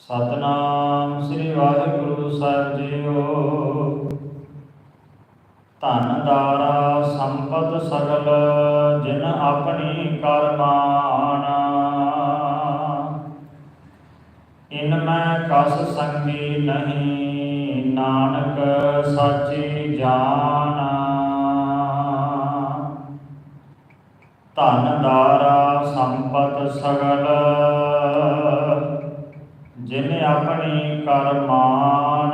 ਸਤਨਾਮ ਸ੍ਰੀ ਵਾਹਿਗੁਰੂ ਸਾਹਿਬ ਜੀਓ ਧਨ ਦਾਰਾ ਸੰਪਤ ਸਗਲ, ਜਿਨ ਆਪਣੀ ਕਰਮਾਨ ਇਨ ਮੈਂ ਕਸ ਸੰਗੀ ਨਹੀਂ, ਨਾਨਕ ਸਾਚੀ ਜਾਣਾ ਧਨ ਦਾਰਾ ਸੰਪਤ ਸਗਲ। ਜਿਨ ਆਪਣੀ ਕਰਮਾਨ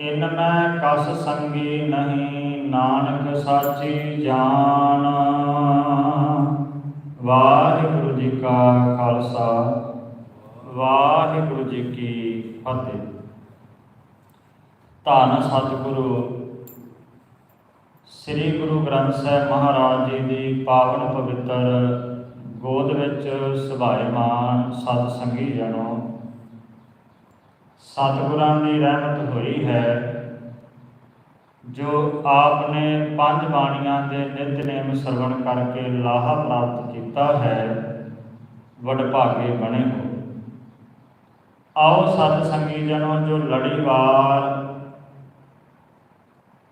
ਇਨ ਮੈਂ ਕਸ ਸੰਗੀ ਨਹੀਂ, ਨਾਨਕ ਸਾਚੀ ਜਾਨ। ਵਾਹਿਗੁਰੂ ਜੀ ਕਾ ਖਾਲਸਾ, ਵਾਹਿਗੁਰੂ ਜੀ ਕੀ ਫਤਿਹ। ਧੰਨ ਸਤਿਗੁਰੂ ਸ੍ਰੀ ਗੁਰੂ ਗ੍ਰੰਥ ਸਾਹਿਬ ਮਹਾਰਾਜ ਜੀ ਦੀ ਪਾਵਨ ਪਵਿੱਤਰ ਗੋਦ ਵਿੱਚ ਸੁਭਾਇਮਾਨ ਸਤ ਸੰਗੀ ਜਨੋ ਸਤਿਗੁਰਾਂ ਦੀ ਰਹਿਮਤ ਹੋਈ ਹੈ, ਜੋ ਆਪ ਨੇ ਪੰਜ ਬਾਣੀਆਂ ਦੇ ਨਿਤਨੇਮ ਸਰਵਣ ਕਰਕੇ ਲਾਹਾ ਪ੍ਰਾਪਤ ਕੀਤਾ ਹੈ, ਵਡਭਾਗੇ ਬਣੇ ਹੋ। ਆਓ ਸਤ ਸੰਗੀ ਜਨੋ ਜੋ ਲੜੀਵਾਰ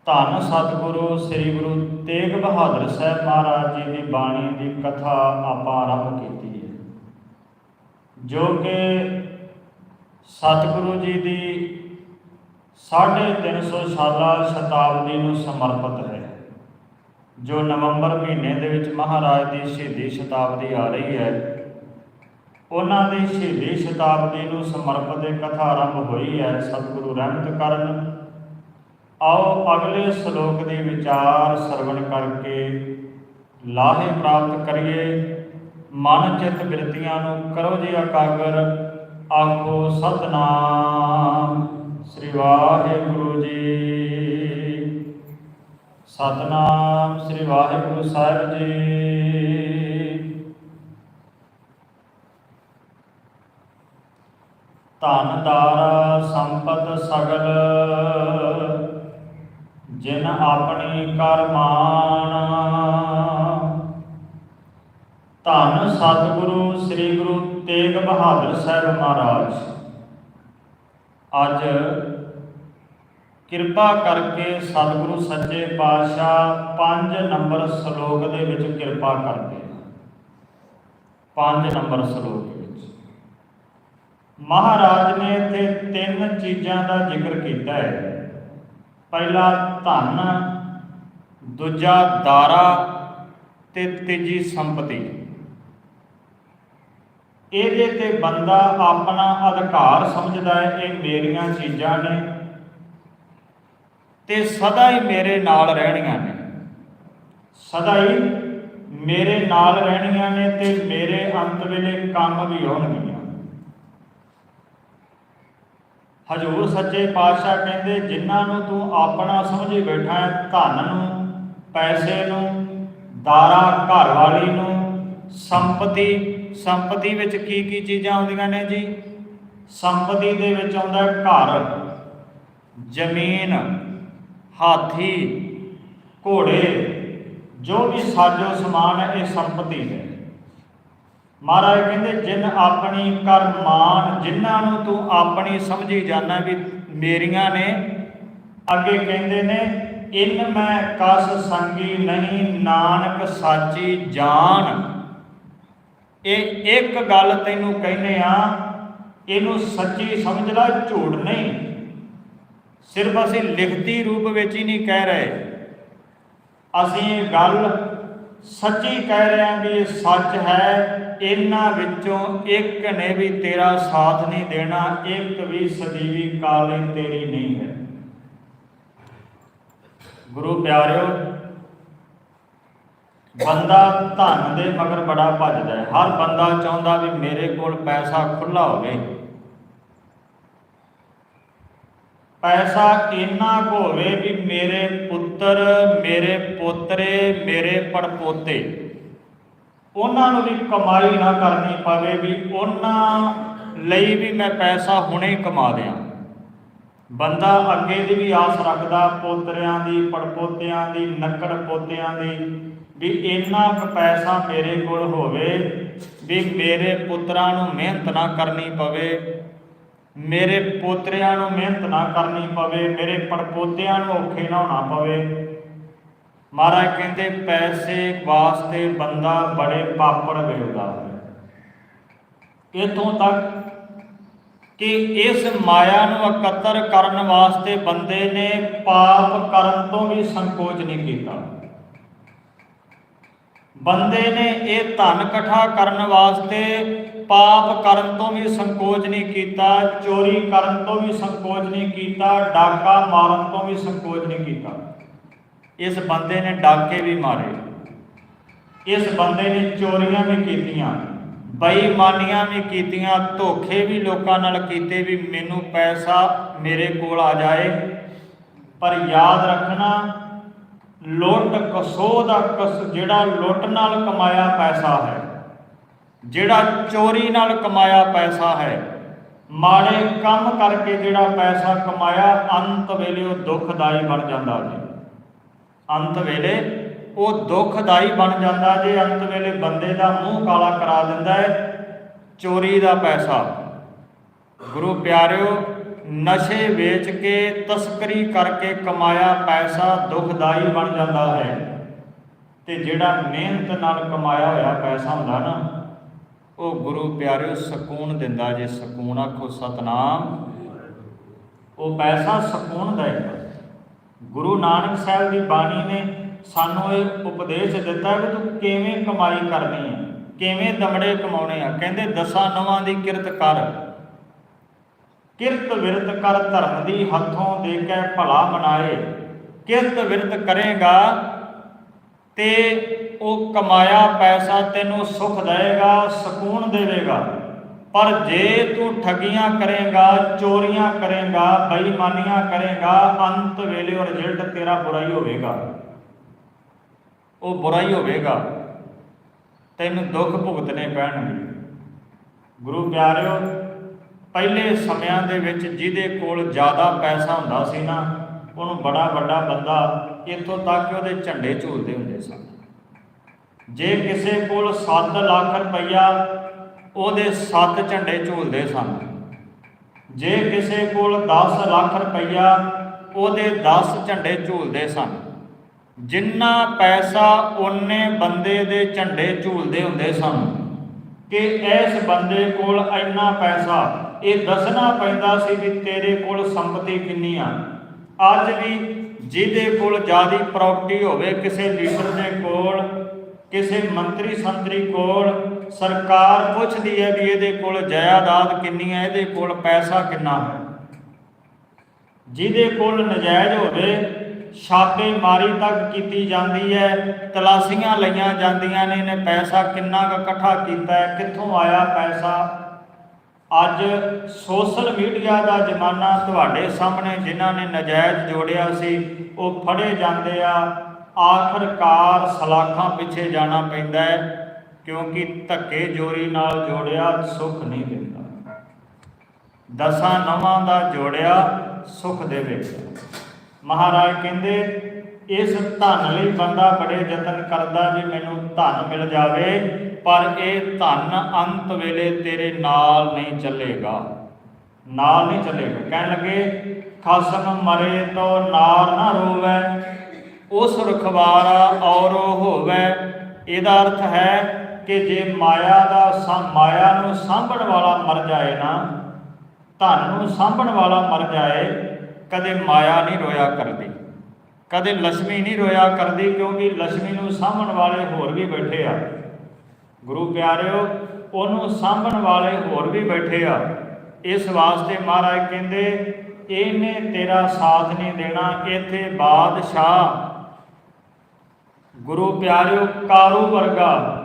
ਧੰਨ ਸਤਿਗੁਰੂ, ਸ੍ਰੀ ਗੁਰੂ ਤੇਗ ਬਹਾਦਰ ਸਾਹਿਬ ਮਹਾਰਾਜ ਜੀ ਦੀ ਬਾਣੀ ਦੀ ਕਥਾ ਆਪਾਂ ਆਰੰਭ ਕੀਤੀ ਹੈ। ਜੋ ਕਿ ਸਤਿਗੁਰੂ ਜੀ ਦੀ 350 ਸਾਲਾ ਸ਼ਤਾਬਦੀ ਨੂੰ ਸਮਰਪਿਤ ਹੈ, ਜੋ ਨਵੰਬਰ ਮਹੀਨੇ ਦੇ ਵਿੱਚ ਮਹਾਰਾਜ ਦੀ ਸ਼ਹੀਦੀ ਸ਼ਤਾਬਦੀ ਆ ਰਹੀ ਹੈ, ਉਹਨਾਂ ਦੀ ਸ਼ਹੀਦੀ ਸ਼ਤਾਬਦੀ ਨੂੰ ਸਮਰਪਿਤ ਇਹ ਕਥਾ ਆਰੰਭ ਹੋਈ ਹੈ ਸਤਿਗੁਰੂ ਰਹਿਮਤ ਕਰਨ ਆਓ ਅਗਲੇ ਸ਼ਲੋਕ ਦੇ ਵਿਚਾਰ ਸਰਵਣ ਕਰਕੇ ਲਾਹੇ ਪ੍ਰਾਪਤ ਕਰੀਏ। ਮਨ ਚਿੱਤ ਬਿਰਤੀਆਂ ਨੂੰ ਕਰੋ ਜੀ ਇਕਾਗਰ। ਆਖੋ ਸਤਨਾਮ, ਸ੍ਰੀ ਵਾਹਿਗੁਰੂ ਜੀ। ਸਤਨਾਮ, ਸ੍ਰੀ ਵਾਹਿਗੁਰੂ ਸਾਹਿਬ ਜੀ। ਧਨ ਦਾਰਾ ਸੰਪਤ, ਸਗਲ। ਜਿਨ ਆਪਣੀ ਕਰਮਾਨ ਧੰਨ ਸਤਿਗੁਰੂ, ਸ੍ਰੀ ਗੁਰੂ ਤੇਗ ਬਹਾਦਰ ਸਾਹਿਬ ਮਹਾਰਾਜ, ਅੱਜ ਕਿਰਪਾ ਕਰਕੇ ਸਤਿਗੁਰੂ ਸੱਚੇ ਪਾਤਸ਼ਾਹ 5 ਨੰਬਰ ਸ਼ਲੋਕ ਦੇ ਵਿੱਚ ਕਿਰਪਾ ਕਰਦੇ 5 ਨੰਬਰ ਸ਼ਲੋਕ ਵਿੱਚ। ਮਹਾਰਾਜ ਨੇ ਇੱਥੇ ਤਿੰਨ ਚੀਜ਼ਾਂ ਦਾ ਜ਼ਿਕਰ ਕੀਤਾ ਹੈ। ਪਹਿਲਾ ਧਨ, ਦੂਜਾ ਦਾਰਾ ਤੇ ਤੀਜੀ ਸੰਪਤੀ। ਇਹਦੇ ਤੇ ਬੰਦਾ ਆਪਣਾ ਅਧਿਕਾਰ ਸਮਝਦਾ ਹੈ, ਇਹ ਮੇਰੀਆਂ ਚੀਜ਼ਾਂ ਨੇ ਤੇ ਸਦਾ ਹੀ ਮੇਰੇ ਨਾਲ ਰਹਿਣੀਆਂ ਨੇ। ਸਦਾ ਹੀ ਮੇਰੇ ਨਾਲ ਰਹਿਣੀਆਂ ਨੇ ਤੇ ਮੇਰੇ ਅੰਤ ਵੇਲੇ ਕੰਮ ਵੀ ਆਉਣਗੀਆਂ ਹਜੂਰ ਸੱਚੇ ਪਾਤਸ਼ਾਹ ਕਹਿੰਦੇ, ਜਿਨ੍ਹਾਂ ਨੂੰ ਤੂੰ ਆਪਣਾ ਸਮਝੀ ਬੈਠਾ ਹੈ, ਧਨ ਨੂੰ, ਪੈਸੇ ਨੂੰ, ਦਾਰਾ ਘਰ ਵਾਲੀ ਨੂੰ, ਸੰਪਤੀ ਸੰਪਤੀ ਵਿੱਚ ਕੀ ਕੀ ਚੀਜ਼ਾਂ ਆਉਂਦੀਆਂ ਨੇ ਜੀ? ਸੰਪਤੀ ਦੇ ਵਿੱਚ ਆਉਂਦਾ ਘਰ, ਜ਼ਮੀਨ, ਹਾਥੀ, ਘੋੜੇ, ਜੋ ਵੀ ਸਾਜੋ ਸਮਾਨ ਹੈ, ਇਹ ਸੰਪਤੀ ਹੈ। ਮਹਾਰਾਜ ਕਹਿੰਦੇ, ਜਿਨ ਆਪਣੀ ਕਰ ਕਰਮਾਨ ਜਿਨ੍ਹਾਂ ਨੂੰ ਤੂੰ ਆਪਣੀ ਸਮਝੀ ਜਾਣਾ ਵੀ ਮੇਰੀਆਂ ਨੇ, ਅੱਗੇ ਕਹਿੰਦੇ ਨੇ, ਇਨ ਮੈਂ ਕਸ ਸੰਗੀ ਨਹੀਂ, ਨਾਨਕ ਸਾਚੀ ਜਾਨ। ਇਹ ਇੱਕ ਗੱਲ ਤੈਨੂੰ ਕਹਿੰਦੇ ਆ, ਇਹਨੂੰ ਸੱਚੀ ਸਮਝ ਲੈ, ਝੂਠ ਨਹੀਂ। ਸਿਰਫ ਅਸੀਂ ਲਿਖਤੀ ਰੂਪ ਵਿੱਚ ਹੀ ਨਹੀਂ ਕਹਿ ਰਹੇ। ਅਸੀਂ ਇਹ ਗੱਲ ਸੱਚੀ ਕਹਿ ਰਹੇ ਹਾਂ ਵੀ ਇਹ ਸੱਚ ਹੈ ਇਹਨਾਂ ਵਿੱਚੋਂ ਇੱਕ ਨੇ ਵੀ ਤੇਰਾ ਸਾਥ ਨਹੀਂ ਦੇਣਾ, ਇੱਕ ਵੀ ਸਦੀਵੀ ਕਾਲੀ ਤੇਰੀ ਨਹੀਂ ਹੈ। ਗੁਰੂ ਪਿਆਰਿਓ, ਬੰਦਾ ਧਨ ਦੇ ਮਗਰ ਬੜਾ ਭੱਜਦਾ ਹੈ। ਹਰ ਬੰਦਾ ਚਾਹੁੰਦਾ ਵੀ ਮੇਰੇ ਕੋਲ ਪੈਸਾ ਖੁੱਲਾ ਹੋਵੇ। ਪੈਸਾ ਇੰਨਾ ਕੁ ਹੋਵੇ ਵੀ ਮੇਰੇ ਪੁੱਤਰ, ਮੇਰੇ ਪੋਤਰੇ, ਮੇਰੇ ਪੜਪੋਤੇ ਉਹਨਾਂ ਨੂੰ ਵੀ ਕਮਾਈ ਨਾ ਕਰਨੀ ਪਵੇ ਵੀ ਉਹਨਾਂ ਲਈ ਵੀ ਮੈਂ ਪੈਸਾ ਹੁਣੇ ਕਮਾ ਦਿਆਂ। ਬੰਦਾ ਅੱਗੇ ਦੀ ਵੀ ਆਸ ਰੱਖਦਾ, ਪੋਤਰਿਆਂ ਦੀ, ਪੜਪੋਤਿਆਂ ਦੀ, ਨੱਕੜ ਪੋਤਿਆਂ ਦੀ, ਵੀ ਇੰਨਾ ਕੁ ਪੈਸਾ ਮੇਰੇ ਕੋਲ ਹੋਵੇ ਵੀ ਮੇਰੇ ਪੁੱਤਰਾਂ ਨੂੰ ਮਿਹਨਤ ਨਾ ਕਰਨੀ ਪਵੇ, ਮੇਰੇ ਪੋਤਰਿਆਂ ਨੂੰ ਮਿਹਨਤ ਨਾ ਕਰਨੀ ਪਵੇ, ਮੇਰੇ ਪੜਪੋਤਿਆਂ ਨੂੰ ਔਖੇ ਨਾ ਹੋਣਾ ਪਵੇ। ਮਹਾਰਾਜ ਕਹਿੰਦੇ, ਪੈਸੇ ਵਾਸਤੇ ਬੰਦਾ ਬੜੇ ਪਾਪੜ ਵੇਲਦਾ ਹੈ ਇਥੋਂ ਤੱਕ ਕਿ ਇਸ ਮਾਇਆ ਨੂੰ ਇਕੱਤਰ ਕਰਨ ਵਾਸਤੇ ਬੰਦੇ ਨੇ ਪਾਪ ਕਰਨ ਤੋਂ ਵੀ ਸੰਕੋਚ ਨਹੀਂ ਕੀਤਾ। ਬੰਦੇ ਨੇ ਇਹ ਧਨ ਇਕੱਠਾ ਕਰਨ ਵਾਸਤੇ ਪਾਪ ਕਰਨ ਤੋਂ ਵੀ ਸੰਕੋਚ ਨਹੀਂ ਕੀਤਾ, ਚੋਰੀ ਕਰਨ ਤੋਂ ਵੀ ਸੰਕੋਚ ਨਹੀਂ ਕੀਤਾ, ਡਾਕਾ ਮਾਰਨ ਤੋਂ ਵੀ ਸੰਕੋਚ ਨਹੀਂ ਕੀਤਾ। ਇਸ ਬੰਦੇ ਨੇ ਡਾਕੇ ਵੀ ਮਾਰੇ। ਇਸ ਬੰਦੇ ਨੇ ਚੋਰੀਆਂ ਵੀ ਕੀਤੀਆਂ, ਬੇਈਮਾਨੀਆਂ ਵੀ ਕੀਤੀਆਂ, ਧੋਖੇ ਵੀ ਲੋਕਾਂ ਨਾਲ ਕੀਤੇ ਵੀ ਮੈਨੂੰ ਪੈਸਾ ਮੇਰੇ ਕੋਲ ਆ ਜਾਏ। ਪਰ ਯਾਦ ਰੱਖਣਾ, ਲੁੱਟ ਕਸੋ ਦਾ ਕਸ ਜਿਹੜਾ ਲੁੱਟ ਨਾਲ ਕਮਾਇਆ ਪੈਸਾ ਹੈ, ਜਿਹੜਾ ਚੋਰੀ ਨਾਲ ਕਮਾਇਆ ਪੈਸਾ ਹੈ, ਮਾੜੇ ਕੰਮ ਕਰਕੇ ਜਿਹੜਾ ਪੈਸਾ ਕਮਾਇਆ, ਅੰਤ ਵੇਲੇ ਉਹ ਦੁਖਦਾਈ ਬਣ ਜਾਂਦਾ ਜੀ। ਅੰਤ ਵੇਲੇ ਉਹ ਦੁਖਦਾਈ ਬਣ ਜਾਂਦਾ ਜੇ ਅੰਤ ਵੇਲੇ ਬੰਦੇ ਦਾ ਮੂੰਹ ਕਾਲਾ ਕਰਾ ਦਿੰਦਾ ਹੈ, ਚੋਰੀ ਦਾ ਪੈਸਾ। ਗੁਰੂ ਪਿਆਰਿਓ, ਨਸ਼ੇ ਵੇਚ ਕੇ ਤਸਕਰੀ ਕਰਕੇ ਕਮਾਇਆ ਪੈਸਾ ਦੁਖਦਾਈ ਬਣ ਜਾਂਦਾ ਹੈ। ਤੇ ਜਿਹੜਾ ਮਿਹਨਤ ਨਾਲ ਕਮਾਇਆ ਹੋਇਆ ਪੈਸਾ ਹੁੰਦਾ ਨਾ, ਉਹ ਗੁਰੂ ਪਿਆਰਿਓ ਸਕੂਨ ਦਿੰਦਾ ਜੇ ਸਕੂਨ ਆਖੋ ਸਤਨਾਮ। ਉਹ ਪੈਸਾ ਸਕੂਨ ਦੇਗਾ ਗੁਰੂ ਨਾਨਕ ਸਾਹਿਬ ਦੀ ਬਾਣੀ ਨੇ ਸਾਨੂੰ ਇਹ ਉਪਦੇਸ਼ ਦਿੱਤਾ ਕਿ ਤੂੰ ਕਿਵੇਂ ਕਮਾਈ ਕਰਨੀ ਹੈ, ਕਿਵੇਂ ਦਮੜੇ ਕਮਾਉਣੇ ਆ। ਕਹਿੰਦੇ ਦਸਾਂ ਨਵਾਂ ਦੀ ਕਿਰਤ ਕਰ। ਕਿਰਤ ਵਿਰਤ ਕਰ ਧਰਮ ਦੀ ਹੱਥੋਂ ਦੇ ਕੇ ਭਲਾ ਬਣਾਏ ਕਿਰਤ ਵਿਰਤ ਕਰੇਗਾ ਤੇ ਉਹ ਕਮਾਇਆ ਪੈਸਾ ਤੈਨੂੰ ਸੁਖ ਦੇਵੇਗਾ, ਸਕੂਨ ਦੇਵੇਗਾ। ਪਰ ਜੇ ਤੂੰ ਠਗੀਆਂ ਕਰੇਗਾ, ਚੋਰੀਆਂ ਕਰੇਗਾ, ਬੇਈਮਾਨੀਆਂ ਕਰੇਗਾ, ਅੰਤ ਵੇਲੇ ਉਹ ਰਿਜ਼ਲਟ ਤੇਰਾ ਬੁਰਾ ਹੀ ਹੋਵੇਗਾ। ਉਹ ਬੁਰਾ ਹੀ ਹੋਵੇਗਾ। ਤੈਨੂੰ ਦੁੱਖ ਭੁਗਤਣੇ ਪੈਣਗੇ। ਗੁਰੂ ਪਿਆਰਿਓ, ਪਹਿਲੇ ਸਮਿਆਂ ਦੇ ਵਿੱਚ ਜਿਹਦੇ ਕੋਲ ਜ਼ਿਆਦਾ ਪੈਸਾ ਹੁੰਦਾ ਸੀ ਨਾ, ਉਹਨੂੰ ਬੜਾ ਵੱਡਾ ਬੰਦਾ ਇੱਥੋਂ ਤੱਕ ਕਿ ਉਹਦੇ ਝੰਡੇ ਝੂਲਦੇ ਹੁੰਦੇ ਸਨ। ਜੇ ਕਿਸੇ ਕੋਲ 7 ਲੱਖ ਰੁਪਈਆ ਉਹਦੇ ਸੱਤ ਝੰਡੇ ਝੂਲਦੇ ਸਨ। ਜੇ ਕਿਸੇ ਕੋਲ 10 ਲੱਖ ਰੁਪਈਆ, ਉਹਦੇ 10 ਝੰਡੇ ਝੂਲਦੇ ਸਨ। ਜਿੰਨਾ ਪੈਸਾ ਉਹਨੇ ਬੰਦੇ ਦੇ ਝੰਡੇ ਝੂਲਦੇ ਹੁੰਦੇ ਸਨ। ਕਿ ਇਸ ਬੰਦੇ ਕੋਲ ਇੰਨਾ ਪੈਸਾ, ਇਹ ਦੱਸਣਾ ਪੈਂਦਾ ਸੀ ਵੀ ਤੇਰੇ ਕੋਲ ਸੰਪਤੀ ਕਿੰਨੀ ਆ। ਅੱਜ ਵੀ ਜਿਹਦੇ ਕੋਲ ਜਿਆਦੀ ਪ੍ਰਾਪਰਟੀ ਹੋਵੇ, ਕਿਸੇ ਲੀਡਰ ਦੇ ਕੋਲ ਕਿਸੇ ਮੰਤਰੀ ਸੰਤਰੀ ਕੋਲ ਸਰਕਾਰ ਪੁੱਛਦੀ ਹੈ ਵੀ ਇਹਦੇ ਕੋਲ ਜਾਇਦਾਦ ਕਿੰਨੀ ਹੈ, ਇਹਦੇ ਕੋਲ ਪੈਸਾ ਕਿੰਨਾ ਹੈ। ਜਿਹਦੇ ਕੋਲ ਨਜਾਇਜ਼ ਹੋਵੇ ਛਾਪੇਮਾਰੀ ਤੱਕ ਕੀਤੀ ਜਾਂਦੀ ਹੈ, ਤਲਾਸ਼ੀਆਂ ਲਈਆਂ ਜਾਂਦੀਆਂ ਨੇ ਨੇ ਪੈਸਾ ਕਿੰਨਾ ਕੁ ਇਕੱਠਾ ਕੀਤਾ ਹੈ, ਕਿੱਥੋਂ ਆਇਆ ਪੈਸਾ। ਅੱਜ ਸੋਸ਼ਲ ਮੀਡੀਆ ਦਾ ਜ਼ਮਾਨਾ ਤੁਹਾਡੇ ਸਾਹਮਣੇ, ਜਿਨ੍ਹਾਂ ਨੇ ਨਜਾਇਜ਼ ਜੋੜਿਆ ਸੀ, ਉਹ ਫੜੇ ਜਾਂਦੇ ਆ। ਆਖਰਕਾਰ ਸਲਾਖਾਂ ਪਿੱਛੇ ਜਾਣਾ ਪੈਂਦਾ ਹੈ, ਕਿਉਂਕਿ ਧੱਕੇ ਜੋਰੀ ਨਾਲ ਜੋੜਿਆ ਸੁੱਖ ਨਹੀਂ ਦਿੰਦਾ। ਦਸਾਂ ਨਵਾਂ ਦਾ ਜੋੜਿਆ ਸੁੱਖ ਦੇਵੇਗਾ ਮਹਾਰਾਜ ਕਹਿੰਦੇ, ਇਸ ਧਨ ਲਈ ਬੰਦਾ ਬੜੇ ਯਤਨ ਕਰਦਾ ਜੇ ਮੈਨੂੰ ਧਨ ਮਿਲ ਜਾਵੇ, ਪਰ ਇਹ ਧਨ ਅੰਤ ਵੇਲੇ ਤੇਰੇ ਨਾਲ ਨਹੀਂ ਚੱਲੇਗਾ। ਨਾਲ ਨਹੀਂ ਚੱਲੇਗਾ। ਕਹਿਣ ਲੱਗੇ, ਖਸਮ ਮਰੇ ਤੋ ਨਾਰ ਨਾ ਰੋਵੇ। ਉਸ ਰਖਵਾਰਾ ਔਰੋ ਹੋਵੇ। ਇਹਦਾ ਅਰਥ ਹੈ ਕਿ ਜੇ ਮਾਇਆ ਦਾ ਮਾਇਆ ਨੂੰ ਸਾਂਭਣ ਵਾਲਾ ਮਰ ਜਾਏ ਨਾ, ਧਨ ਨੂੰ ਸਾਂਭਣ ਵਾਲਾ ਮਰ ਜਾਏ, ਕਦੇ ਮਾਇਆ ਨਹੀਂ ਰੋਇਆ ਕਰਦੀ। ਕਦੇ ਲక్ష్ਮੀ ਨਹੀਂ ਰੋਇਆ ਕਰਦੀ, ਕਿਉਂਕਿ ਲక్ష్ਮੀ ਨੂੰ ਸਾਂਭਣ ਵਾਲੇ ਹੋਰ ਵੀ ਬੈਠੇ ਆ। ਗੁਰੂ ਪਿਆਰਿਓ, ਉਹਨੂੰ ਸਾਂਭਣ ਵਾਲੇ ਹੋਰ ਵੀ ਬੈਠੇ ਆ। ਇਸ ਵਾਸਤੇ ਮਹਾਰਾਜ ਕਹਿੰਦੇ, ਇਹਨੇ ਤੇਰਾ ਸਾਥ ਨਹੀਂ ਦੇਣਾ, ਇੱਥੇ ਬਾਦਸ਼ਾਹ ਗੁਰੂ ਪਿਆਰਿਓ, ਕਾਰੂ ਵਰਗਾ,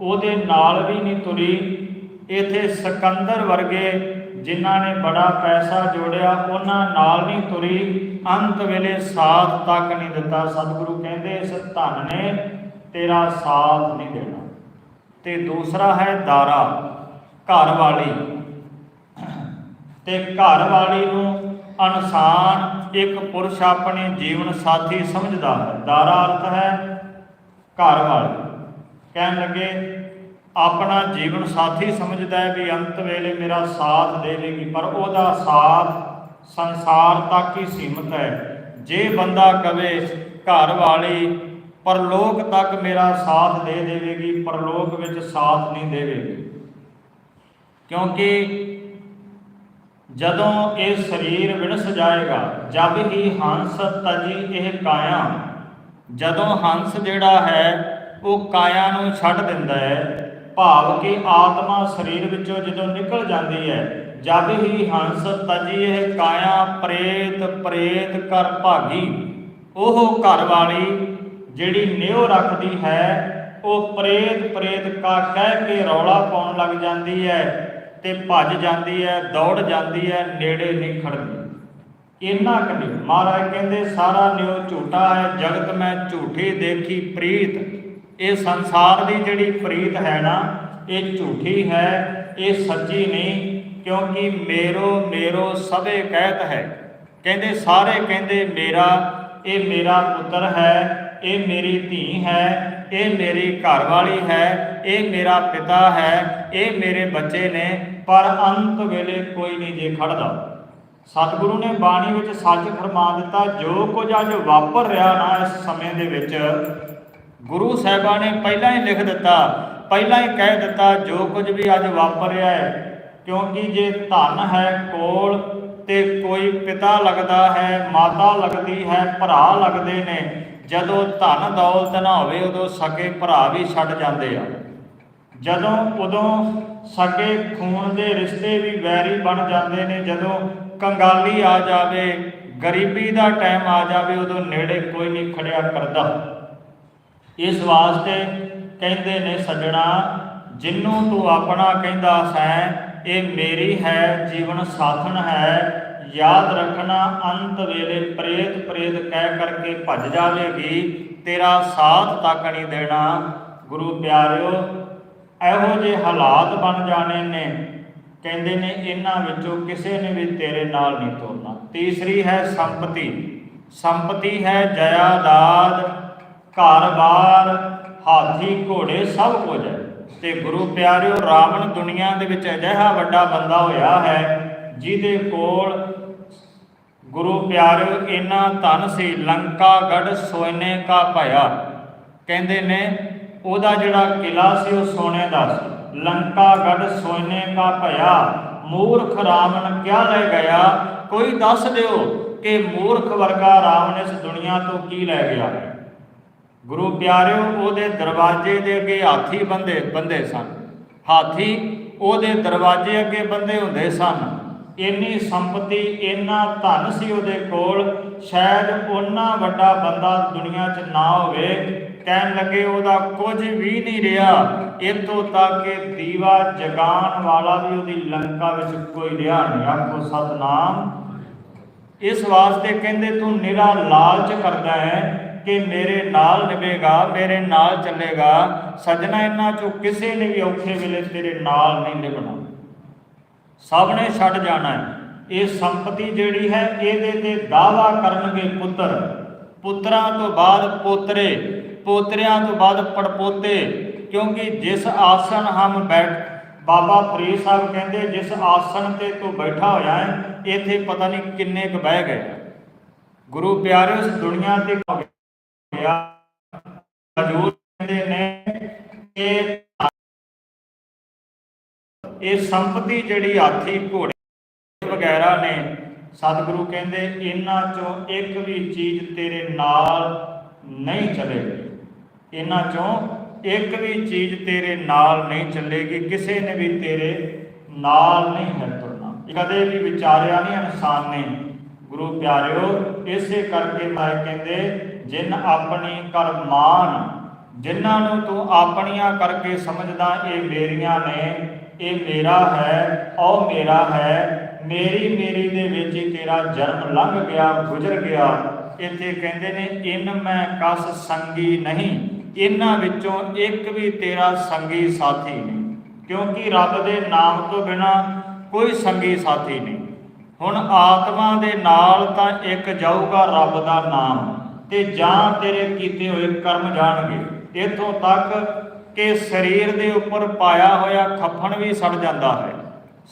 ਉਹਦੇ ਨਾਲ ਵੀ ਨਹੀਂ ਤੁਰੀ। ਇਥੇ ਸਿਕੰਦਰ ਵਰਗੇ ਜਿਨ੍ਹਾਂ ਨੇ ਬੜਾ ਪੈਸਾ ਜੋੜਿਆ, ਉਹਨਾਂ ਨਾਲ ਨਹੀਂ ਤੁਰੀ। ਅੰਤ ਵੇਲੇ ਸਾਥ ਤੱਕ ਨਹੀਂ ਦਿੱਤਾ। ਸਤਿਗੁਰੂ ਕਹਿੰਦੇ, ਇਸ ਧਨ ਨੇ ਤੇਰਾ ਸਾਥ ਨਹੀਂ ਦੇਣਾ। ਤੇ ਦੂਸਰਾ ਹੈ ਦਾਰਾ ਘਰ ਵਾਲੀ ਤੇ ਘਰ ਵਾਲੀ ਨੂੰ ਇਨਸਾਨ ਇੱਕ ਪੁਰਸ਼ ਆਪਣੇ ਜੀਵਨ ਸਾਥੀ ਸਮਝਦਾ ਹੈ। ਦਾਰਾ ਅਰਥ ਹੈ ਘਰ ਵਾਲੀ। ਕਹਿਣ ਲੱਗੇ, ਆਪਣਾ ਜੀਵਨ ਸਾਥੀ ਸਮਝਦਾ ਹੈ ਵੀ ਅੰਤ ਵੇਲੇ ਮੇਰਾ ਸਾਥ ਦੇਵੇਗੀ, ਪਰ ਉਹਦਾ ਸਾਥ ਸੰਸਾਰ ਤੱਕ ਹੀ ਸੀਮਤ ਹੈ। ਜੇ ਬੰਦਾ ਕਵੇ, ਘਰ ਵਾਲੀ ਪਰਲੋਕ ਤੱਕ ਮੇਰਾ ਸਾਥ ਦੇ ਦੇਵੇਗੀ, ਪਰਲੋਕ ਵਿੱਚ ਸਾਥ ਨਹੀਂ ਦੇਵੇਗੀ। ਕਿਉਂਕਿ ਜਦੋਂ ਇਹ ਸਰੀਰ ਵਿਣਸ ਜਾਏਗਾ ਜਦ ਹੀ ਹੰਸ ਤਜੀ ਇਹ ਕਾਇਆ ਜਦੋਂ ਹੰਸ ਜਿਹੜਾ ਹੈ, ਉਹ ਕਾਇਆ ਨੂੰ ਛੱਡ ਦਿੰਦਾ ਹੈ, ਭਾਵ ਕਿ ਆਤਮਾ ਸਰੀਰ ਵਿੱਚੋਂ ਜਦੋਂ ਨਿਕਲ ਜਾਂਦੀ ਹੈ, ਜਦ ਹੀ ਹੰਸ ਤਜੀ ਇਹ ਕਾਇਆ ਪ੍ਰੇਤ ਪ੍ਰੇਤ ਕਰ ਭਾਗੀ, ਉਹ ਘਰ ਵਾਲੀ ਜਿਹੜੀ ਨਿਉ ਰੱਖਦੀ ਹੈ, ਉਹ ਪ੍ਰੇਤ ਪ੍ਰੇਤ ਕਾ ਕਹਿ ਕੇ ਰੌਲਾ ਪਾਉਣ ਲੱਗ ਜਾਂਦੀ ਹੈ ਤੇ ਭੱਜ ਜਾਂਦੀ ਹੈ, ਦੌੜ ਜਾਂਦੀ ਹੈ, ਨੇੜੇ ਨਹੀਂ ਖੜਦੀ। ਇੰਨਾ ਕੁ ਨਹੀਂ। ਮਹਾਰਾਜ ਕਹਿੰਦੇ, ਸਾਰਾ ਨਿਉ ਝੂਠਾ ਹੈ, ਜਗਤ ਮੈਂ ਝੂਠੀ ਦੇਖੀ ਪ੍ਰੀਤ। ਇਹ ਸੰਸਾਰ ਦੀ ਜਿਹੜੀ ਪ੍ਰੀਤ ਹੈ ਨਾ, ਇਹ ਝੂਠੀ ਹੈ, ਇਹ ਸੱਚੀ ਨਹੀਂ, ਕਿਉਂਕਿ ਮੇਰੋ ਮੇਰੋ ਸਭੇ ਕਹਿਤ ਹੈ। ਕਹਿੰਦੇ, ਸਾਰੇ ਕਹਿੰਦੇ, ਮੇਰਾ, ਇਹ ਮੇਰਾ ਪੁੱਤਰ ਹੈ, ਇਹ ਮੇਰੀ ਧੀ ਹੈ, ਇਹ ਮੇਰੀ ਘਰਵਾਲੀ ਹੈ, ਇਹ ਮੇਰਾ ਪਿਤਾ ਹੈ, ਇਹ ਮੇਰੇ ਬੱਚੇ ਨੇ, ਪਰ ਅੰਤ ਵੇਲੇ ਕੋਈ ਨਹੀਂ ਜੇ ਖੜਦਾ। ਸਤਿਗੁਰੂ ਨੇ ਬਾਣੀ ਵਿੱਚ ਸੱਚ ਫਰਮਾ ਦਿੱਤਾ, ਜੋ ਕੁਝ ਅੱਜ ਵਾਪਰ ਰਿਹਾ ਨਾ ਇਸ ਸਮੇਂ ਦੇ ਵਿੱਚ, ਗੁਰੂ ਸਾਹਿਬਾਂ ਨੇ ਪਹਿਲਾਂ ਹੀ ਲਿਖ ਦਿੱਤਾ, ਪਹਿਲਾਂ ਹੀ ਕਹਿ ਦਿੱਤਾ, ਜੋ ਕੁਝ ਵੀ ਅੱਜ ਵਾਪਰ ਰਿਹਾ ਹੈ, ਕਿਉਂਕਿ ਜੇ ਧਨ ਹੈ ਕੋਲ ਤੇ ਕੋਈ ਪਿਤਾ ਲੱਗਦਾ ਹੈ, ਮਾਤਾ ਲੱਗਦੀ ਹੈ, ਭਰਾ ਲੱਗਦੇ ਨੇ, ਜਦੋਂ ਧਨ ਦੌਲਤ ਨਾ ਹੋਵੇ, ਉਦੋਂ ਸਕੇ ਭਰਾ ਵੀ ਛੱਡ ਜਾਂਦੇ ਆ। ਜਦੋਂ ਉਦੋਂ ਸਕੇ ਖੂਨ ਦੇ ਰਿਸ਼ਤੇ ਵੀ ਵੈਰੀ ਬਣ ਜਾਂਦੇ ਨੇ, ਜਦੋਂ ਕੰਗਾਲੀ ਆ ਜਾਵੇ, ਗਰੀਬੀ ਦਾ ਟਾਈਮ ਆ ਜਾਵੇ, ਉਦੋਂ ਨੇੜੇ ਕੋਈ ਨਹੀਂ ਖੜਿਆ ਕਰਦਾ। ਇਸ ਵਾਸਤੇ ਕਹਿੰਦੇ ਨੇ ਸੱਜਣਾ, ਜਿੰਨੂੰ ਤੂੰ ਆਪਣਾ ਕਹਿੰਦਾ ਸੈਂ, ਇਹ ਮੇਰੀ ਹੈ, ਜੀਵਨ ਸਾਥਣ ਹੈ। ਯਾਦ ਰੱਖਣਾ, ਅੰਤ ਵੇਲੇ ਪ੍ਰੇਤ ਪ੍ਰੇਤ ਕਹਿ ਕਰਕੇ ਭੱਜ ਜਾਵੇਗੀ। ਤੇਰਾ ਸਾਥ ਤੱਕ ਨਹੀਂ ਦੇਣਾ। ਗੁਰੂ ਪਿਆਰਿਓ, ਇਹੋ ਜਿਹੇ ਹਾਲਾਤ ਬਣ ਜਾਣੇ ਨੇ। ਕਹਿੰਦੇ ਨੇ, ਇਹਨਾਂ ਵਿੱਚੋਂ ਕਿਸੇ ਨੇ ਵੀ ਤੇਰੇ ਨਾਲ ਨਹੀਂ ਤੁਰਨਾ। ਤੀਸਰੀ ਹੈ ਸੰਪਤੀ। ਸੰਪਤੀ ਹੈ ਜਾਇਦਾਦ, ਘਰ-ਬਾਰ, ਹਾਥੀ, ਘੋੜੇ, ਸਭ ਕੁਝ ਹੈ। ਤੇ ਗੁਰੂ ਪਿਆਰਿਓ, ਰਾਵਣ ਦੁਨੀਆ ਦੇ ਵਿੱਚ ਅਜਿਹਾ ਵੱਡਾ ਬੰਦਾ ਹੋਇਆ ਹੈ, ਜਿਹਦੇ ਕੋਲ ਗੁਰੂ ਪਿਆਰਿਓ, ਇਨਾ ਧਨ ਸੀ ਲੰਕਾ ਗੜ ਸੋਨੇ ਕਾ ਭਇਆ। ਕਹਿੰਦੇ ਨੇ, ਉਹਦਾ ਜਿਹੜਾ ਕਿਲਾ ਸੀ, ਉਹ ਸੋਨੇ ਦਾ ਸੀ। ਲੰਕਾ ਗੜ ਸੋਨੇ ਕਾ ਭਇਆ, ਮੂਰਖ ਰਾਵਣ ਕਿਆ ਲੈ ਗਿਆ? ਕੋਈ ਦੱਸ ਦਿਓ ਕਿ ਮੂਰਖ ਵਰਗਾ ਰਾਵਣ ਇਸ ਦੁਨੀਆ ਤੋਂ ਕੀ ਲੈ ਗਿਆ? ਗੁਰੂ ਪਿਆਰਿਓ, ਉਹਦੇ ਦਰਵਾਜ਼ੇ ਦੇ ਅੱਗੇ ਹਾਥੀ ਬੰਦੇ ਬੰਦੇ ਸਨ। ਹਾਥੀ ਉਹਦੇ ਦਰਵਾਜ਼ੇ ਅੱਗੇ ਬੰਦੇ ਹੁੰਦੇ ਸਨ। ਇੰਨੀ ਸੰਪਤੀ, ਇੰਨਾ ਧਨ ਸੀ ਉਹਦੇ ਕੋਲ, ਸ਼ਾਇਦ ਉਹਨਾਂ ਵੱਡਾ ਬੰਦਾ ਦੁਨੀਆ 'ਚ ਨਾ ਹੋਵੇ। ਕਹਿਣ ਲੱਗੇ, ਉਹਦਾ ਕੁਝ ਵੀ ਨਹੀਂ ਰਿਹਾ। ਇਤੋਂ ਤੱਕ ਕਿ ਦੀਵਾ ਜਗਾਉਣ ਵਾਲਾ ਵੀ ਉਹਦੀ ਲੰਕਾ ਵਿੱਚ ਕੋਈ ਰਿਹਾ ਨਹੀਂ। ਆਖੋ, ਸਤਨਾਮ, ਇਸ ਵਾਸਤੇ ਕਹਿੰਦੇ, ਤੂੰ ਨਿਰਾ ਲਾਲਚ ਕਰਦਾ ਹੈ ਕਿ ਮੇਰੇ ਨਾਲ ਨਿਭੇਗਾ, ਮੇਰੇ ਨਾਲ ਚੱਲੇਗਾ। ਸਜਣਾ ਇਹਨਾਂ ਚੋਂ ਕਿਸੇ ਨੇ ਵੀ ਔਖੇ ਵੇਲੇ ਤੇਰੇ ਨਾਲ ਨਹੀਂ ਨਿਭਣਾ। ਸਭ ਨੇ ਛੱਡ ਜਾਣਾ ਹੈ। ਇਹ ਸੰਪਤੀ ਜਿਹੜੀ ਹੈ, ਇਹਦੇ ਤੇ ਦਾਵਾ ਕਰਨਗੇ ਪੁੱਤਰ। ਪੁੱਤਰਾਂ ਤੋਂ ਬਾਅਦ ਪੋਤਰੇ ਪੋਤਰਿਆਂ ਤੋਂ ਬਾਅਦ ਪੜਪੋਤੇ, ਕਿਉਂਕਿ ਜਿਸ ਆਸਣ ਹਮ ਬੈਠ, ਬਾਬਾ ਫਰੀਦ ਸਾਹਿਬ ਕਹਿੰਦੇ, ਜਿਸ ਆਸਣ ਤੇ ਤੂੰ ਬੈਠਾ ਹੋਇਆ ਹੈ, ਇੱਥੇ ਪਤਾ ਨਹੀਂ ਕਿੰਨੇ ਕੁ ਬਹਿ ਗਏ। ਗੁਰੂ ਪਿਆਰੇ, ਉਸ ਦੁਨੀਆ ਤੇ ਗਿਆ। ਹਜੂਰ ਕਹਿੰਦੇ ਨੇ, ਇਹ ਇਹ ਸੰਪਤੀ ਜਿਹੜੀ ਹਾਥੀ, ਘੋੜੇ ਵਗੈਰਾ ਨੇ, ਸਤਿਗੁਰੂ ਕਹਿੰਦੇ, ਇਹਨਾਂ ਚੋਂ ਇੱਕ ਵੀ ਚੀਜ਼ ਤੇਰੇ ਨਾਲ ਨਹੀਂ ਚੱਲੇਗੀ ਇਹਨਾਂ ਚੋਂ ਇੱਕ ਵੀ ਚੀਜ਼ ਤੇਰੇ ਨਾਲ ਨਹੀਂ ਚੱਲੇਗੀ, ਕਿਸੇ ਨੇ ਵੀ ਤੇਰੇ ਨਾਲ ਨਹੀਂ ਹੈ ਤੁਰਨਾ। ਕਦੇ ਵੀ ਵਿਚਾਰਿਆ ਨਹੀਂ, ਇਨਸਾਨ ਨੇ। ਗੁਰੂ ਪਿਆਰਿਓ, ਇਸੇ ਕਰਕੇ ਮੈਂ ਕਹਿੰਦੇ, ਜਿਨ ਆਪਣੀ ਕਰ ਮਾਨ ਜਿਨ੍ਹਾਂ ਨੂੰ ਤੂੰ ਆਪਣੀਆਂ ਕਰਕੇ ਸਮਝਦਾ, ਇਹ ਮੇਰੀਆਂ ਨੇ, ਇਹ ਮੇਰਾ ਹੈ, ਉਹ ਮੇਰਾ ਹੈ, ਮੇਰੀ ਮੇਰੀ ਦੇ ਵਿੱਚ ਹੀ ਤੇਰਾ ਜਨਮ ਲੰਘ ਗਿਆ, ਗੁਜ਼ਰ ਗਿਆ। ਇੱਥੇ ਕਹਿੰਦੇ ਨੇ, ਇਨ ਮੈਂ ਕਸ ਸੰਗੀ ਨਹੀਂ। ਇਹਨਾਂ ਵਿੱਚੋਂ ਇੱਕ ਵੀ ਤੇਰਾ ਸੰਗੀ ਸਾਥੀ ਨਹੀਂ, ਕਿਉਂਕਿ ਰੱਬ ਦੇ ਨਾਮ ਤੋਂ ਬਿਨਾ ਕੋਈ ਸੰਗੀ ਸਾਥੀ ਨਹੀਂ। ਹੁਣ ਆਤਮਾ ਦੇ ਨਾਲ ਤਾਂ ਇੱਕ ਜਾਊਗਾ ਰੱਬ ਦਾ ਨਾਮ, ਤੇ ਜਾਂ ਤੇਰੇ ਕੀਤੇ ਹੋਏ ਕਰਮ ਜਾਣਗੇ। ਇਥੋਂ ਤੱਕ ਕਿ ਸਰੀਰ ਦੇ ਉੱਪਰ ਪਾਇਆ ਹੋਇਆ ਖੱਫਣ ਵੀ ਸੜ ਜਾਂਦਾ ਹੈ।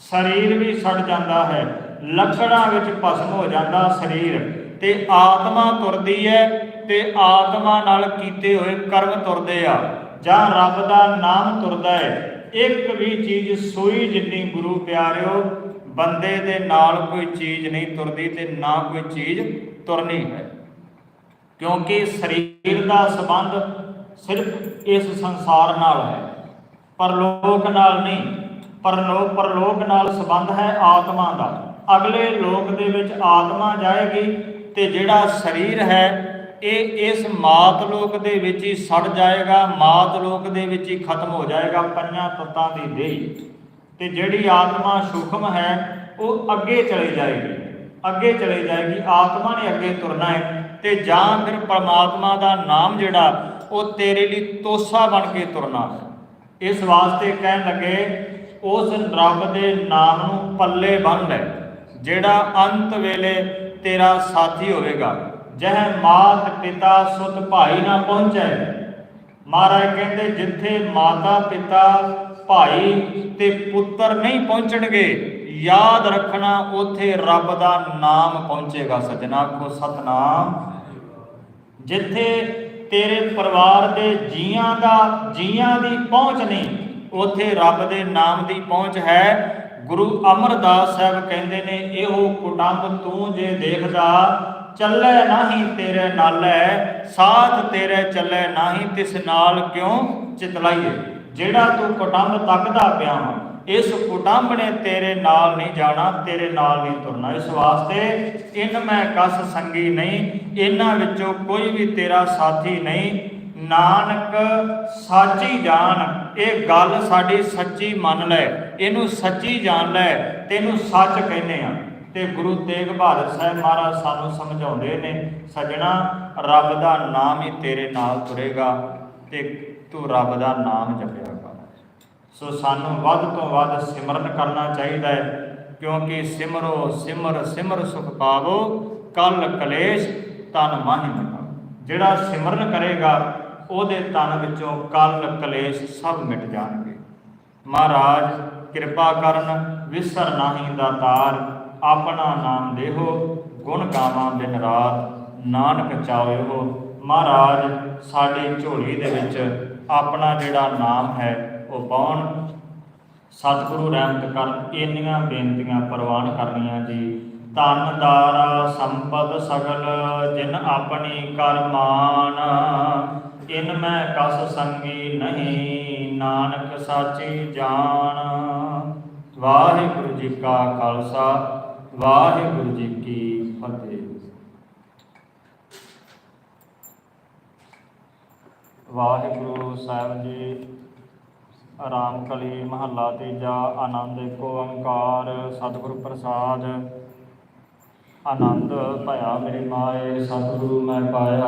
ਸਰੀਰ ਵੀ ਸੜ ਜਾਂਦਾ ਹੈ ਲੱਕੜਾਂ ਵਿੱਚ ਭਸਮ ਹੋ ਜਾਂਦਾ ਸਰੀਰ, ਤੇ ਆਤਮਾ ਤੁਰਦੀ ਹੈ ਤੇ ਆਤਮਾ ਨਾਲ ਕੀਤੇ ਹੋਏ ਕਰਮ ਤੁਰਦੇ ਆ, ਜਾਂ ਰੱਬ ਦਾ ਨਾਮ ਤੁਰਦਾ ਹੈ ਇੱਕ ਵੀ ਚੀਜ਼ ਸੂਈ ਜਿੰਨੀ ਗੁਰੂ ਪਿਆਰਿਓ, ਬੰਦੇ ਦੇ ਨਾਲ ਕੋਈ ਚੀਜ਼ ਨਹੀਂ ਤੁਰਦੀ ਤੇ ਨਾ ਕੋਈ ਚੀਜ਼ ਤੁਰਨੀ ਹੈ। ਕਿਉਂਕਿ ਸਰੀਰ ਦਾ ਸੰਬੰਧ ਸਿਰਫ ਇਸ ਸੰਸਾਰ ਨਾਲ ਹੈ। ਪਰਲੋਕ ਨਾਲ ਨਹੀਂ ਪਰਲੋਕ ਪਰਲੋਕ ਨਾਲ ਸੰਬੰਧ ਹੈ ਆਤਮਾ ਦਾ। ਅਗਲੇ ਲੋਕ ਦੇ ਵਿੱਚ ਆਤਮਾ ਜਾਏਗੀ ਤੇ ਜਿਹੜਾ ਸਰੀਰ ਹੈ ਇਹ ਇਸ ਮਾਤ ਲੋਕ ਦੇ ਵਿੱਚ ਹੀ ਸੜ ਜਾਏਗਾ, ਮਾਤ ਲੋਕ ਦੇ ਵਿੱਚ ਹੀ ਖਤਮ ਹੋ ਜਾਏਗਾ ਪੰਜਾਂ ਤੱਤਾਂ ਦੀ ਦੇਹ। ਤੇ ਜਿਹੜੀ ਆਤਮਾ ਸੂਖਮ ਹੈ, ਉਹ ਅੱਗੇ ਚਲੇ ਜਾਏਗੀ। ਅੱਗੇ ਚਲੇ ਜਾਏਗੀ, ਆਤਮਾ ਨੇ ਅੱਗੇ ਤੁਰਨਾ ਹੈ। ਤੇ ਜਾਂ ਫਿਰ ਪਰਮਾਤਮਾ ਦਾ ਨਾਮ ਜਿਹੜਾ, ਉਹ ਤੇਰੇ ਲਈ ਤੋਸਾ ਬਣ ਕੇ ਤੁਰਨਾ ਇਸ ਵਾਸਤੇ ਕਹਿਣ ਲੱਗੇ, ਉਸ ਰੱਬ ਦੇ ਨਾਮ ਨੂੰ ਪੱਲੇ ਬੰਨ ਲੈ, ਜਿਹੜਾ ਅੰਤ ਵੇਲੇ ਤੇਰਾ ਸਾਥੀ ਹੋਵੇਗਾ। ਜਹ ਮਾਤ ਪਿਤਾ ਸੁਤ ਭਾਈ ਨਾ ਪਹੁੰਚੈ। ਮਹਾਰਾਜ ਕਹਿੰਦੇ, ਜਿੱਥੇ ਮਾਤਾ ਪਿਤਾ, ਭਾਈ ਤੇ ਪੁੱਤਰ ਨਹੀਂ ਪਹੁੰਚਣਗੇ, ਯਾਦ ਰੱਖਣਾ ਉਥੇ ਰੱਬ ਦਾ ਨਾਮ ਪਹੁੰਚੇਗਾ ਸਜਣਾ। ਕੋ ਸਤਨਾਮ। ਜਿੱਥੇ ਤੇਰੇ ਪਰਿਵਾਰ ਦੇ ਜੀਆਂ ਦਾ, ਜੀਆਂ ਦੀ ਪਹੁੰਚ ਨਹੀਂ, ਉਥੇ ਰੱਬ ਦੇ ਨਾਮ ਦੀ ਪਹੁੰਚ ਹੈ। ਗੁਰੂ ਅਮਰਦਾਸ ਸਾਹਿਬ ਕਹਿੰਦੇ ਨੇ, ਇਹੋ ਕੁਟੰਬ ਤੂੰ ਜੇ ਦੇਖਦਾ ਚੱਲੇ ਨਹੀਂ ਤੇਰੇ ਨਾਲੇ, ਸਾਥ ਤੇਰੇ ਚੱਲੇ ਨਹੀਂ, ਤਿਸ ਨਾਲ ਕਿਉਂ ਚਿਤਲਾਈਏ? ਜਿਹੜਾ ਤੂੰ ਕੁਟੰਬ ਤੱਕਦਾ ਪਿਆ ਹਾਂ ਇਸ ਕੁਟੰਬ ਨੇ ਤੇਰੇ ਨਾਲ ਨਹੀਂ ਜਾਣਾ, ਤੇਰੇ ਨਾਲ ਨਹੀਂ ਤੁਰਨਾ। ਇਸ ਵਾਸਤੇ ਇਨ ਮੈਂ ਕਸ ਸੰਗੀ ਨਹੀਂ, ਇਹਨਾਂ ਵਿੱਚੋਂ ਕੋਈ ਵੀ ਤੇਰਾ ਸਾਥੀ ਨਹੀਂ। ਨਾਨਕ ਸਾਚੀ ਜਾਣ ਇਹ ਗੱਲ ਸਾਡੀ ਸੱਚੀ ਮੰਨ ਲੈ, ਇਹਨੂੰ ਸੱਚੀ ਜਾਣ ਲੈ, ਤੈਨੂੰ ਸੱਚ ਕਹਿੰਦੇ ਆ। ਤੇ ਗੁਰੂ ਤੇਗ ਬਹਾਦਰ ਸਾਹਿਬ ਮਹਾਰਾਜ ਸਾਨੂੰ ਸਮਝਾਉਂਦੇ ਨੇ, ਸਜਣਾ, ਰੱਬ ਦਾ ਨਾਮ ਹੀ ਤੇਰੇ ਨਾਲ ਤੁਰੇਗਾ ਤੇ ਤੂੰ ਰੱਬ ਦਾ ਨਾਮ ਜਪਿਆ ਕਰ ਸੋ ਸਾਨੂੰ ਵੱਧ ਤੋਂ ਵੱਧ ਸਿਮਰਨ ਕਰਨਾ ਚਾਹੀਦਾ ਹੈ, ਕਿਉਂਕਿ ਸਿਮਰੋ ਸਿਮਰ ਸਿਮਰ ਸੁਖ ਪਾਵੋ ਕਲ ਕਲੇਸ਼, ਤਨ ਮਾਹਿ ਮਿਟਾਓ ਜਿਹੜਾ ਸਿਮਰਨ ਕਰੇਗਾ, ਉਹਦੇ ਤਨ ਵਿੱਚੋਂ ਕਲ ਕਲੇਸ਼ ਸਭ ਮਿਟ ਜਾਣਗੇ। ਮਹਾਰਾਜ, ਕਿਰਪਾ ਕਰਨ, ਵਿਸਰ ਨਾਹੀ ਦਾਤਾਰ ਆਪਣਾ ਨਾਮ ਦੇਹੋ ਗੁਣ ਗਾਵਾਂ ਦਿਨ ਰਾਤ, ਨਾਨਕ ਚਾਵੇ ਮਹਾਰਾਜ, ਸਾਡੀ ਝੋਲੀ ਦੇ ਵਿੱਚ ਆਪਣਾ ਜਿਹੜਾ ਨਾਮ ਹੈ, ਉਹ ਪਾਉਣ। ਸਤਿਗੁਰੂ ਰਹਿਮਤ ਕਰਨ, ਇੰਨੀਆਂ ਬੇਨਤੀਆਂ ਪ੍ਰਵਾਨ ਕਰਨੀਆਂ ਜੀ। ਧਨ ਦਾਰਾ ਸੰਪਦ ਸਗਲ, ਜਿਨ ਆਪਣੀ ਕਰਮਾਨ ਇਨ ਮੈਂ ਕਸ ਸੰਗੀ ਨਹੀਂ, ਨਾਨਕ ਸਾਚੀ ਜਾਣ ਵਾਹਿਗੁਰੂ ਜੀ ਕਾ ਖਾਲਸਾ ਵਾਹਿਗੁਰੂ ਜੀ ਕੀ ਫਤਿਹ। ਵਾਹਿਗੁਰੂ ਸਾਹਿਬ ਜੀ, ਆਰਾਮ ਕਲੀ ਮਹੱਲਾ ਤੀਜਾ, ਆਨੰਦ ਏਕ ਓੰਕਾਰ, ਸਤਿਗੁਰੂ ਪ੍ਰਸਾਦ। ਆਨੰਦ ਭਇਆ ਮੇਰੀ ਮਾਏ, ਸਤਿਗੁਰੂ ਮੈਂ ਪਾਇਆ।